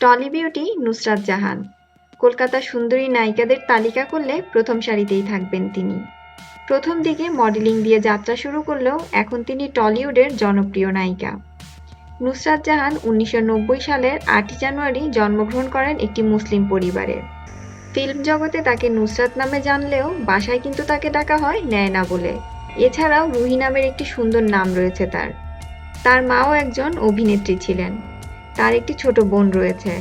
Trolley beauty Nusrat জাহান। কলকাতার সুন্দরী নায়িকাদের তালিকা করলে প্রথম সারিতেই থাকবেন তিনি। প্রথম দিকে মডেলিং দিয়ে যাত্রা শুরু করলেও এখন তিনি টলিউডের জনপ্রিয় নায়িকা। নুসরাত জাহান উনিশশো নব্বই সালের আটই জানুয়ারি জন্মগ্রহণ করেন একটি মুসলিম পরিবারে। ফিল্ম জগতে তাকে নুসরাত নামে জানলেও বাসায় কিন্তু তাকে ডাকা হয় নেয়না বলে। এছাড়াও রুহি নামের একটি সুন্দর নাম রয়েছে তার। তার মাও একজন অভিনেত্রী ছিলেন। তার একটি ছোট বোন রয়েছে।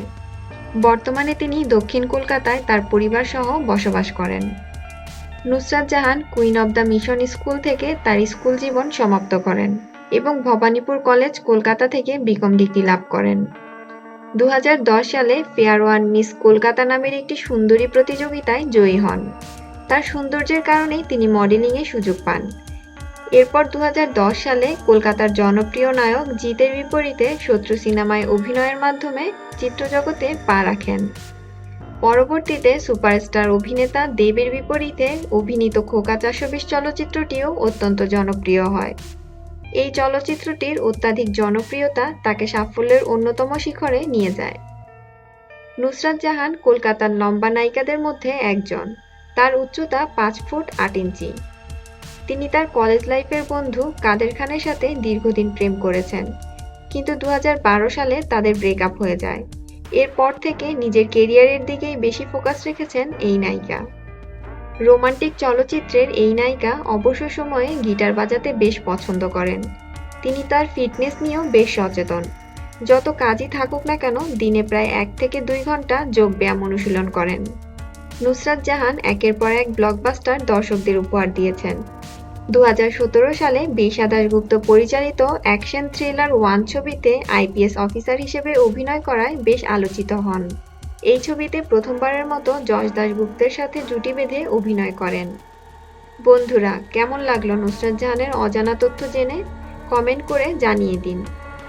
বর্তমানে তিনি দক্ষিণ কলকাতায় তার পরিবার সহ বসবাস করেন। Nusrat Jahan queen of the mission school থেকে তার স্কুল জীবন সমাপ্ত করেন এবং ভবানীপুর কলেজ কলকাতা থেকে বিকম ডিগ্রি লাভ করেন। দু হাজার দশ সালে ফেয়ার ওয়ান মিস কলকাতা নামের একটি সুন্দরী প্রতিযোগিতায় জয়ী হন। তার সৌন্দর্যের কারণেই তিনি মডেলিংয়ে সুযোগ পান। এরপর দু হাজার দশ সালে কলকাতার জনপ্রিয় নায়ক জিতের বিপরীতে শত্রু সিনেমায় অভিনয়ের মাধ্যমে চিত্রজগতে পা রাখেন। পরবর্তীতে সুপারস্টার অভিনেতা দেবের বিপরীতে অভিনীত খোকা চারশো বিশ চলচ্চিত্রটিও অত্যন্ত জনপ্রিয় হয়। এই চলচ্চিত্রটির অত্যাধিক জনপ্রিয়তা তাকে সাফল্যের অন্যতম শিখরে নিয়ে যায়। নুসরাত জাহান কলকাতার লম্বা নায়িকাদের মধ্যে একজন। তার উচ্চতা পাঁচ ফুট আট ইঞ্চি। তিনি তার কলেজ লাইফের বন্ধু কাদের খানের সাথে দীর্ঘদিন প্রেম করেছেন। কিন্তু দু হাজার বারো সালে তাদের ব্রেকআপ হয়ে যায়। এরপর থেকে নিজের কেরিয়ারের দিকেই বেশি ফোকাস রেখেছেন এই নায়িকা। রোমান্টিক চলচ্চিত্রের এই নায়িকা অবসর সময়ে গিটার বাজাতে বেশ পছন্দ করেন। তিনি তার ফিটনেস নিয়েও বেশ সচেতন। যত কাজই থাকুক না কেন, দিনে প্রায় এক থেকে দুই ঘণ্টা যোগ ব্যায়াম অনুশীলন করেন। নুসরাত জাহান একের পর এক ব্লকবাস্টার দর্শকদের উপহার দিয়েছেন। দু হাজার সতেরো সালে বিশা দাশগুপ্ত পরিচালিত অ্যাকশন থ্রিলার ওয়ান ছবিতে আইপিএস অফিসার হিসেবে অভিনয় করায় বেশ আলোচিত হন। এই ছবিতে প্রথমবারের মতো যশ দাশগুপ্তের সাথে জুটি বেঁধে অভিনয় করেন। বন্ধুরা, কেমন লাগল নুসরাত জাহানের অজানা তথ্য জেনে? কমেন্ট করে জানিয়ে দিন।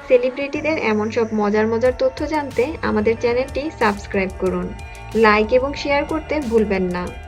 সেলিব্রিটিদের এমন সব মজার মজার তথ্য জানতে আমাদের চ্যানেলটি সাবস্ক্রাইব করুন। লাইক এবং শেয়ার করতে ভুলবেন না।